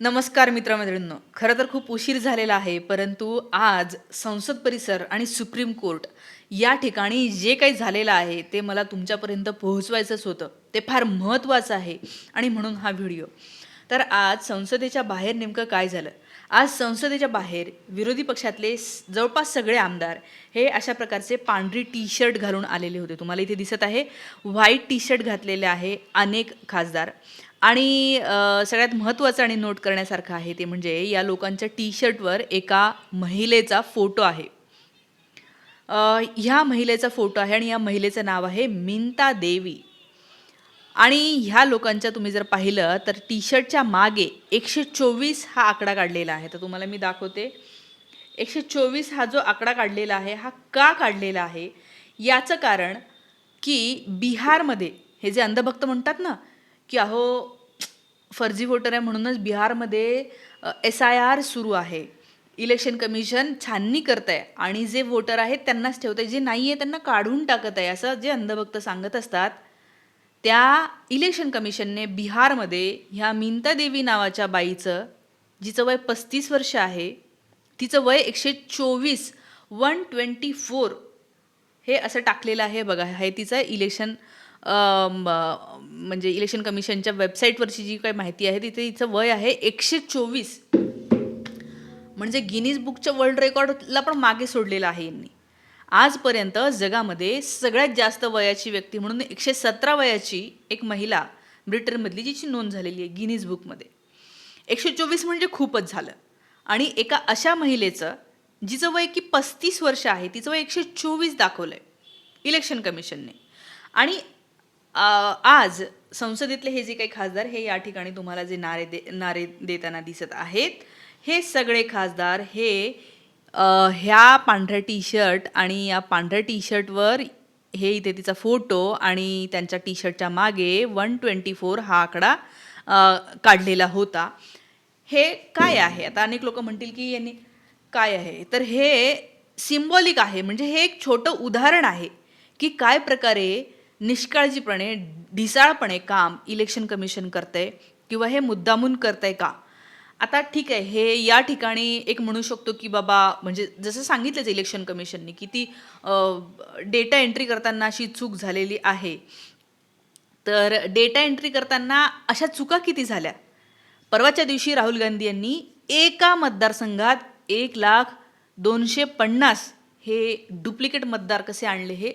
नमस्कार मित्रमैत्रिणींनो खरं तर खूप उशीर झालेला आहे परंतु आज संसद परिसर आणि सुप्रीम कोर्ट या ठिकाणी जे काही झालेलं आहे ते मला तुमच्यापर्यंत पोहोचवायचंच होतं. ते फार महत्त्वाचं आहे आणि म्हणून हा व्हिडिओ. तर आज संसदेच्या बाहेर नेमकं काय झालं? आज संसदेच्या बाहेर विरोधी पक्षातले जवळपास सगळे आमदार हे अशा प्रकारचे पांढरी टी शर्ट घालून आलेले होते. तुम्हाला इथे दिसत आहे व्हाईट टी शर्ट घातलेले आहे अनेक खासदार. आणि सगळ्यात महत्त्वाचं आणि नोट करण्यासारखं आहे ते म्हणजे या लोकांच्या टी शर्टवर एका महिलेचा फोटो आहे. ह्या महिलेचा फोटो आहे आणि या महिलेचं नाव आहे मिंता देवी. आणि ह्या लोकांच्या तुम्ही जर पाहिलं तर टी शर्टच्या मागे एकशे चोवीस हा आकडा काढलेला आहे. तर तुम्हाला मी दाखवते. एकशे चोवीस हा जो आकडा काढलेला आहे हा का काढलेला आहे? याचं कारण की बिहारमध्ये हे जे अंधभक्त म्हणतात ना की अहो फर्जी वोटर आहे म्हणूनच बिहारमध्ये एस आय आर सुरू आहे. इलेक्शन कमिशन छाननी करत आहे आणि जे वोटर आहेत त्यांनाच ठेवत आहे जे नाही आहे त्यांना काढून टाकत आहे असं जे अंधभक्त सांगत असतात त्या इलेक्शन कमिशनने बिहारमध्ये ह्या मिंता देवी नावाच्या बाईचं जिचं वय पस्तीस वर्ष आहे तिचं वय एकशे चोवीस वन ट्वेंटी फोर हे असं टाकलेलं आहे बघा. हे तिचं इलेक्शन म्हणजे इलेक्शन कमिशनच्या वेबसाईटवरची जी काही माहिती आहे तिथे तिचं वय आहे एकशे चोवीस. म्हणजे गिनीज बुकच्या वर्ल्ड रेकॉर्डला पण मागे सोडलेलं आहे यांनी. आजपर्यंत जगामध्ये सगळ्यात जास्त वयाची व्यक्ती म्हणून एकशे सतरा वयाची एक महिला ब्रिटनमधली जिची नोंद झालेली आहे गिनीज बुकमध्ये. एकशे चोवीस म्हणजे खूपच झालं. आणि एका अशा महिलेचं जिचं वय की पस्तीस वर्ष आहे तिचं वय एकशे चोवीस दाखवलं आहे इलेक्शन कमिशनने. आणि आज संसदेतले हे जे काही खासदार हे या ठिकाणी तुम्हाला जे नारे दे नारे देताना दिसत आहेत हे सगळे खासदार हे अ, ह्या पांढऱ्या टी शर्ट आणि या पांढऱ्या टी शर्टवर हे इथे तिचा फोटो आणि त्यांच्या टी शर्टच्या मागे वन ट्वेंटी फोर हा आकडा अ, काढलेला होता. हे काय आहे? आता अनेक लोक म्हणतील की यांनी काय आहे? तर हे सिम्बॉलिक आहे म्हणजे हे एक छोटं उदाहरण आहे की काय प्रकारे निष्काळजीपणे ढिसाळपणे काम इलेक्शन कमिशन करतंय किंवा हे मुद्दामून करतंय का? आता ठीक आहे हे या ठिकाणी एक म्हणू शकतो की बाबा म्हणजे जसं सांगितलंच इलेक्शन कमिशनने की ती डेटा एंट्री करताना अशी चूक झालेली आहे. तर डेटा एंट्री करताना अशा चुका किती झाल्या? परवाच्या दिवशी राहुल गांधी यांनी एका मतदारसंघात एक लाख दोनशे पन्नास हे डुप्लिकेट मतदार कसे आणले हे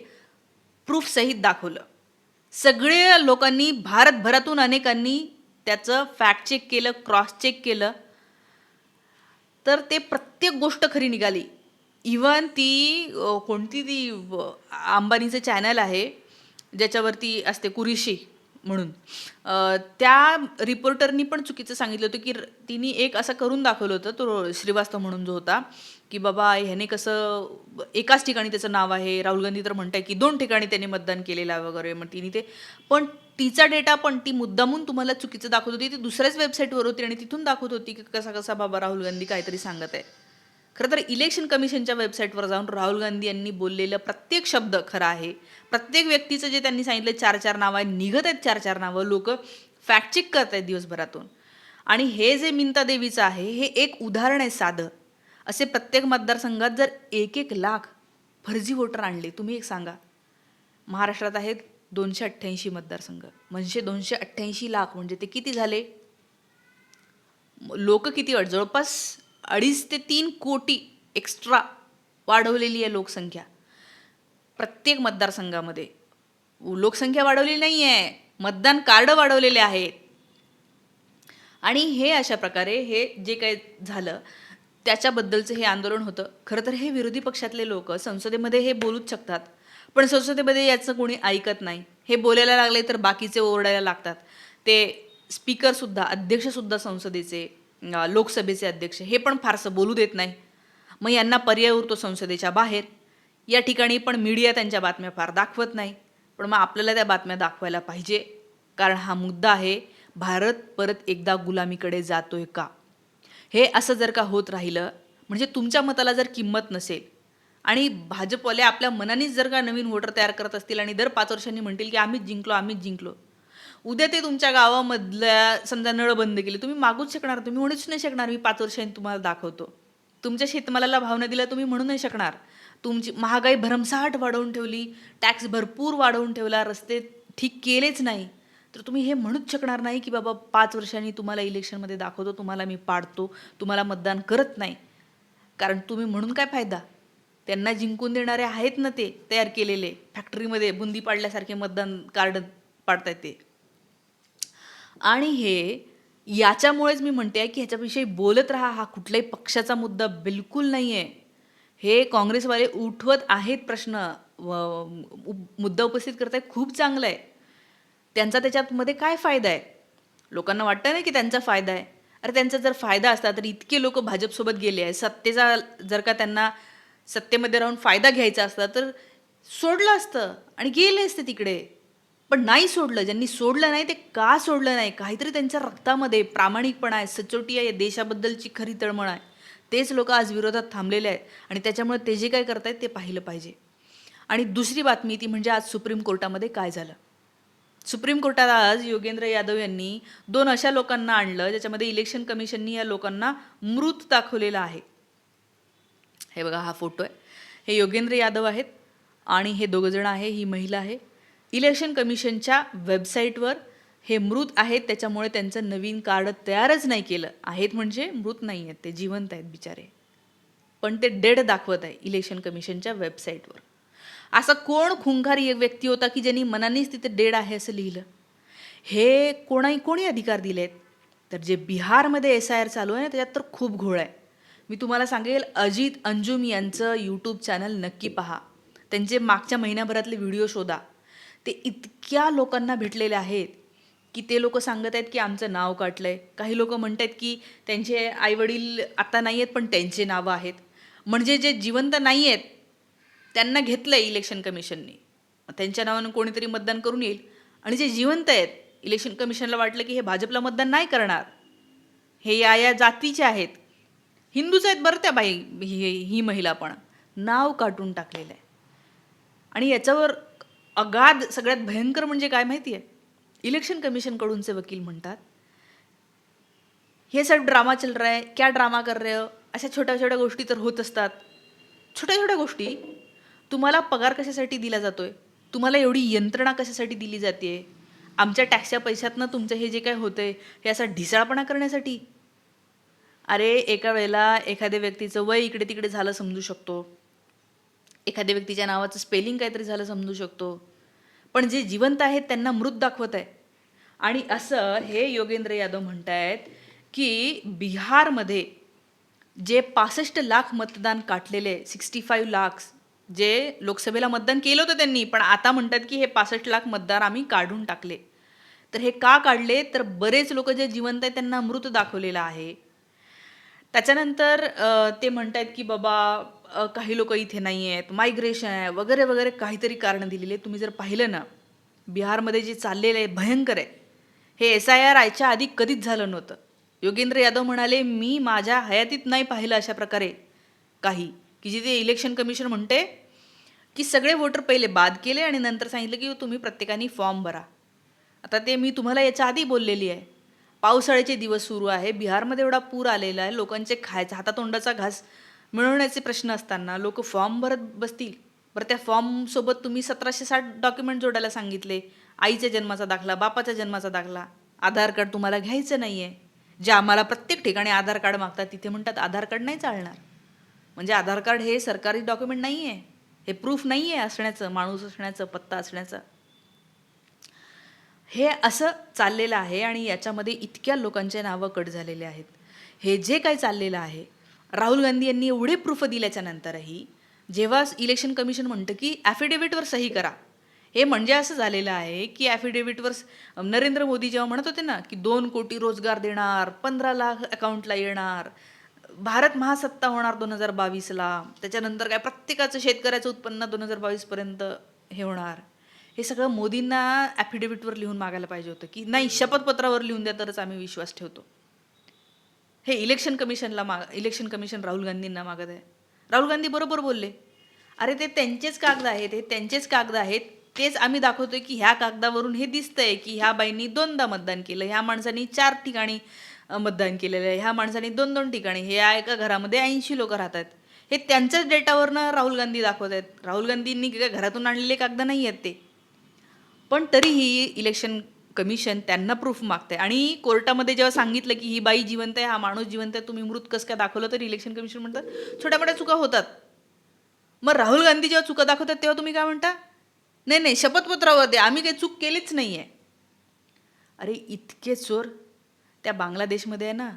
प्रूफसहित दाखवलं. सगळे लोकांनी भारतभरातून अनेकांनी त्याचं फॅक्ट चेक केलं क्रॉस चेक केलं तर ते प्रत्येक गोष्ट खरी निघाली. इवन ती कोणती ती अंबानीचं चॅनल आहे ज्याच्यावरती असते कुरिशी. म्हणून. त्या रिपोर्टरनी पण चुकीचं सांगितलं होतं की तिने एक असं करून दाखवलं होतं तो श्रीवास्तव म्हणून जो होता की बाबा ह्याने कसं एकाच ठिकाणी त्याचं नाव आहे. राहुल गांधी तर म्हणताय की दोन ठिकाणी त्याने मतदान केलेलं आहे वगैरे. मग तिने ते पण तिचा डेटा पण ती मुद्दामून तुम्हाला चुकीचं दाखवत होती. ती दुसऱ्याच वेबसाईटवर होती आणि तिथून दाखवत होती की कसा कसा बाबा राहुल गांधी काहीतरी सांगत आहे. खरं तर इलेक्शन कमिशनच्या वेबसाईटवर जाऊन राहुल गांधी यांनी बोललेलं प्रत्येक शब्द खरा आहे. प्रत्येक व्यक्तीचं जे त्यांनी सांगितलं चार चार नावं आहे निघत आहेत चार चार नावं लोक फॅक्ट चेक करत आहेत दिवसभरातून. आणि हे जे मिंता देवीचं आहे हे एक उदाहरण आहे साधं. असे प्रत्येक मतदारसंघात जर एक एक लाख फर्जी वोटर आणले तुम्ही एक सांगा. महाराष्ट्रात आहेत दोनशे अठ्ठ्याऐंशी मतदारसंघ. म्हणजे दोनशे अठ्ठ्याऐंशी लाख म्हणजे ते किती झाले? लोक किती? जवळपास अडीच ते तीन कोटी एक्स्ट्रा वाढवलेली आहे लोकसंख्या. प्रत्येक मतदारसंघामध्ये. लोकसंख्या वाढवली नाही आहे. मतदान कार्ड वाढवलेले आहेत. आणि हे अशा प्रकारे हे जे काही झालं त्याच्याबद्दलचं हे आंदोलन होतं. खरं तर हे विरोधी पक्षातले लोक संसदेमध्ये हे बोलूच शकतात. पण संसदेमध्ये याचं कोणी ऐकत नाही. हे बोलायला लागले तर बाकीचे ओरडायला लागतात. ते स्पीकरसुद्धा अध्यक्षसुद्धा संसदेचे लोकसभेचे अध्यक्ष हे पण फारसं बोलू देत नाही. मग यांना पर्याय उरतो संसदेच्या बाहेर. या ठिकाणी पण मीडिया त्यांच्या बातम्या फार दाखवत नाही. पण मग आपल्याला त्या बातम्या दाखवायला पाहिजे. कारण हा मुद्दा आहे भारत परत एकदा गुलामीकडे जातोय का? हे असं जर का होत राहिलं म्हणजे तुमच्या मताला जर किंमत नसेल आणि भाजपवाले आपल्या मनानेच जर का नवीन वोटर तयार करत असतील आणि दर पाच वर्षांनी म्हणतील की आम्हीच जिंकलो आम्हीच जिंकलो उद्या ते तुमच्या गावामधल्या समजा नळ बंद केले तुम्ही मागूच शकणार तुम्ही म्हणूच नाही शकणार मी पाच वर्षांनी तुम्हाला दाखवतो. तुमच्या शेतमालाला भाव नाही दिला तुम्ही म्हणू नाही शकणार. तुमची महागाई भरमसाट वाढवून ठेवली टॅक्स भरपूर वाढवून ठेवला रस्ते ठीक केलेच नाही. तर तुम्ही हे म्हणूच शकणार नाही की बाबा पाच वर्षांनी तुम्हाला इलेक्शनमध्ये दाखवतो तुम्हाला मी पाडतो तुम्हाला मतदान करत नाही. कारण तुम्ही म्हणून काय फायदा? त्यांना जिंकून देणारे आहेत ना ते तयार केलेले. फॅक्टरीमध्ये बुंदी पाडल्यासारखे मतदान कार्ड पाडतायत ते. आणि हे याच्यामुळेच मी म्हणते आहे की ह्याच्याविषयी बोलत राहा. हा कुठल्याही पक्षाचा मुद्दा बिलकुल नाही आहे हे काँग्रेसवाले उठवत आहेत प्रश्न. व- मुद्दा उपस्थित करत आहे खूप चांगलं आहे त्यांचा त्याच्यामध्ये काय फायदा आहे? लोकांना वाटतं नाही की त्यांचा फायदा आहे. अरे त्यांचा जर फायदा असता तर इतके लोक भाजपसोबत गेले आहे सत्तेचा जर का त्यांना सत्तेमध्ये राहून फायदा घ्यायचा असता तर सोडलं असतं आणि गेले असते तिकडे. पण नाही सोडलं ज्यांनी सोडलं नाही ते का सोडलं नाही? काहीतरी त्यांच्या रक्तामध्ये प्रामाणिकपणा आहे सचोटी आहे देशाबद्दलची खरी तळमळ आहे. तेच लोक आज विरोधात थांबलेले आहेत आणि त्याच्यामुळे ते जे काय करतायत ते पाहिलं पाहिजे. आणि दुसरी बातमी ती म्हणजे आज सुप्रीम कोर्टामध्ये काय झालं? सुप्रीम कोर्टात आज योगेंद्र यादव यांनी दोन अशा लोकांना आणलं ज्याच्यामध्ये इलेक्शन कमिशननी या लोकांना मृत दाखवलेला आहे. हे बघा हा फोटो आहे. हे योगेंद्र यादव आहेत आणि हे दोघंजण आहे ही महिला आहे. इलेक्शन कमिशनच्या वेबसाईटवर हे मृत आहेत त्याच्यामुळे त्यांचं नवीन कार्ड तयारच नाही केलं. आहेत म्हणजे मृत नाही आहेत ते जिवंत आहेत बिचारे. पण ते डेड दाखवत आहे इलेक्शन कमिशनच्या वेबसाईटवर. असा कोण खुंखारी एक व्यक्ती होता की ज्यांनी मनानेच तिथे डेड आहे असं लिहिलं? हे कोणाही कोणी अधिकार दिले आहेत तर जे बिहारमध्ये एस आय आर चालू आहे ना त्याच्यात तर खूप घोळ आहे. मी तुम्हाला सांगेल अजित अंजुम यांचं यूट्यूब चॅनल नक्की पहा. त्यांचे मागच्या महिन्याभरातले व्हिडिओ शोधा. ते इतक्या लोकांना भेटलेले आहेत की ते लोक सांगत आहेत की आमचं नाव काटलंय काही लोक म्हणत आहेत की त्यांचे आईवडील आता नाही आहेत पण त्यांचे नावं आहेत. म्हणजे जे जिवंत नाही आहेत त्यांना घेतलं आहे इलेक्शन कमिशनने. त्यांच्या नावानं कोणीतरी मतदान करून येईल. आणि जे जिवंत आहेत इलेक्शन कमिशनला वाटलं की हे भाजपला मतदान नाही करणार. हे या या जातीचे आहेत. हिंदूच आहेत बरं त्या बाई ही ही महिला पण. नाव काटून टाकलेलं आहे. आणि याच्यावर अगाध सगळ्यात भयंकर म्हणजे काय माहिती आहे इलेक्शन कमिशनकडूनचे वकील म्हणतात हे सब ड्रामा चल रहा है क्या ड्रामा कर रहे हो? अशा छोट्या छोट्या गोष्टी तर होत असतात. छोट्या छोट्या गोष्टी. तुम्हाला पगार कशासाठी दिला जातो आहे तुम्हाला एवढी यंत्रणा कशासाठी दिली जाते आमच्या टॅक्सच्या पैशातनं तुमचं हे जे काय होतं आहे हे असा ढिसाळपणा करण्यासाठी? अरे एका वेळेला एखाद्या व्यक्तीचं वय इकडे तिकडे झालं समजू शकतो. एखाद्या व्यक्तीच्या नावाचं स्पेलिंग काहीतरी झालं समजू शकतो. पण जे जिवंत आहेत त्यांना मृत दाखवत आहे. आणि असं हे योगेंद्र यादव म्हणत आहेत की बिहारमध्ये जे पासष्ट लाख मतदान काटलेले सिक्स्टी फाईव्ह लाख जे लोकसभेला मतदान केलं होतं त्यांनी पण आता म्हणतात की हे पासष्ट लाख मतदार आम्ही काढून टाकले. तर हे का काढले? तर बरेच लोक जे जिवंत आहेत त्यांना मृत दाखवलेलं आहे. त्याच्यानंतर अ, ते म्हणतायत की बाबा अ, काही लोक इथे नाही आहेत मायग्रेशन आहे वगैरे वगैरे काहीतरी कारणं दिलेली आहेत. तुम्ही जर पाहिलं ना बिहारमध्ये जे चाललेलं आहे भयंकर आहे. हे एस आय आर आयच्या आधी कधीच झालं नव्हतं. योगेंद्र यादव म्हणाले मी माझ्या हयातीत नाही पाहिलं अशा प्रकारे काही. की जिथे इलेक्शन कमिशन म्हणते की सगळे वोटर पहिले बाद केले आणि नंतर सांगितलं की तुम्ही प्रत्येकाने फॉर्म भरा. आता ते मी तुम्हाला याच्या आधी बोललेली आहे. पावसाळ्याचे दिवस सुरू आहे. बिहारमध्ये एवढा पूर आलेला आहे. लोकांचे खायचा हातातोंडाचा घास मिळवण्याचे प्रश्न असताना लोक फॉर्म भरत बसतील. बरं त्या फॉर्मसोबत तुम्ही सतराशे साठ डॉक्युमेंट जोडायला सांगितले. आईच्या जन्माचा दाखला बापाच्या जन्माचा दाखला. आधार कार्ड तुम्हाला घ्यायचं नाही आहे जे आम्हाला प्रत्येक ठिकाणी आधार कार्ड मागतात तिथे म्हणतात आधार कार्ड नाही चालणार. म्हणजे आधार कार्ड हे सरकारी डॉक्युमेंट नाही आहे हे प्रूफ नाही आहे असण्याचं माणूस असण्याचं पत्ता असण्याचं. हे असं चाललेलं आहे आणि याच्यामध्ये इतक्या लोकांचे नावं कट झालेले आहेत. हे जे काय चाललेलं आहे राहुल गांधी यांनी एवढे प्रूफ दिल्याच्या नंतरही जेव्हा इलेक्शन कमिशन म्हणतं की ॲफिडेव्हिटवर सही करा. हे म्हणजे असं झालेलं आहे की ॲफिडेव्हिटवर नरेंद्र मोदी जेव्हा म्हणत होते ना की दोन कोटी रोजगार देणार पंधरा लाख अकाउंटला येणार भारत महासत्ता होणार दोन हजार बावीसला त्याच्यानंतर काय प्रत्येकाचं शेतकऱ्याचं उत्पन्न दोन हजार बावीसपर्यंत हे होणार. हे सगळं मोदींना ॲफिडेव्हिटवर लिहून मागायला पाहिजे होतं की नाही शपथपत्रावर लिहून द्या तरच आम्ही विश्वास ठेवतो. हे इलेक्शन कमिशनला माग इलेक्शन कमिशन राहुल गांधींना मागत आहे. राहुल गांधी बरोबर बोलले. अरे ते त्यांचेच कागद आहेत हे त्यांचेच कागद आहेत तेच आम्ही दाखवतोय की ह्या कागदावरून हे दिसतंय की ह्या बाईंनी दोनदा मतदान केलं ह्या माणसांनी चार ठिकाणी मतदान केलेलं आहे ह्या माणसांनी दोन दोन ठिकाणी हे या एका घरामध्ये ऐंशी लोक राहतात हे त्यांच्याच डेटावरनं राहुल गांधी दाखवत आहेत. राहुल गांधींनी घरातून आणलेले कागद नाही आहेत ते. पण तरीही इलेक्शन कमिशन त्यांना प्रूफ मागते आणि कोर्टामध्ये जेव्हा सांगितलं की ही बाई जिवंत आहे हा माणूस जिवंत आहे तुम्ही मृत कसं काय दाखवलं तर इलेक्शन कमिशन म्हणतात छोट्या मोठ्या चुका होतात. मग राहुल गांधी जेव्हा चुका दाखवतात तेव्हा तुम्ही काय म्हणता? नाही नाही शपथपत्रावर द्या. आम्ही काही चूक केलीच नाही आहे अरे इतके चोर. त्या बांगलादेशमध्ये आहे ना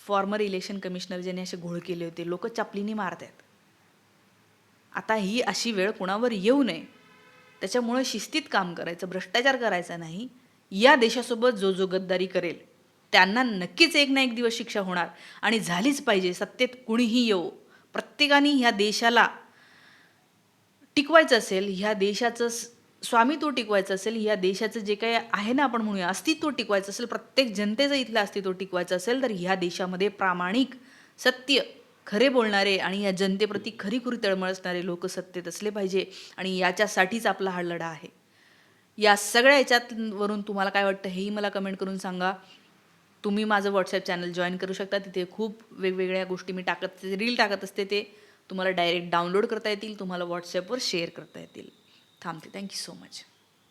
फॉर्मर इलेक्शन कमिशनर ज्यांनी असे घोळ केले होते लोक चपलीनी मारतात आता ही अशी वेळ कुणावर येऊ नये. त्याच्यामुळे शिस्तीत काम करायचं भ्रष्टाचार करायचा नाही. या देशासोबत जो जो गद्दारी करेल त्यांना नक्कीच एक ना एक दिवस शिक्षा होणार. आणि झालीच पाहिजे सत्तेत कुणीही येऊ प्रत्येकाने ह्या देशाला टिकवायचं असेल ह्या देशाचं स्वामी स्वामित्व टिकवायचं असेल ह्या देशाचं जे काही आहे ना आपण म्हणूया अस्तित्व टिकवायचं असेल प्रत्येक जनतेचं इथलं अस्तित्व टिकवायचं असेल तर ह्या देशामध्ये प्रामाणिक सत्य खरे बोलणारे आणि या जनतेप्रती खरीखुरी तळमळ असणारे लोक सत्तेत असले पाहिजे आणि याच्यासाठीच आपला हा लढा आहे. या सगळ्या याच्यातवरून तुम्हाला काय वाटतं हेही मला कमेंट करून सांगा. तुम्ही माझं व्हॉट्सअप चॅनल जॉईन करू शकता. तिथे खूप वेगवेगळ्या गोष्टी मी टाकत असते रील टाकत असते ते. तुम्हाला डायरेक्ट डाउनलोड करता येतील तुम्हाला व्हॉट्सॲपवर शेअर करता येतील. थांबते. Thank you so much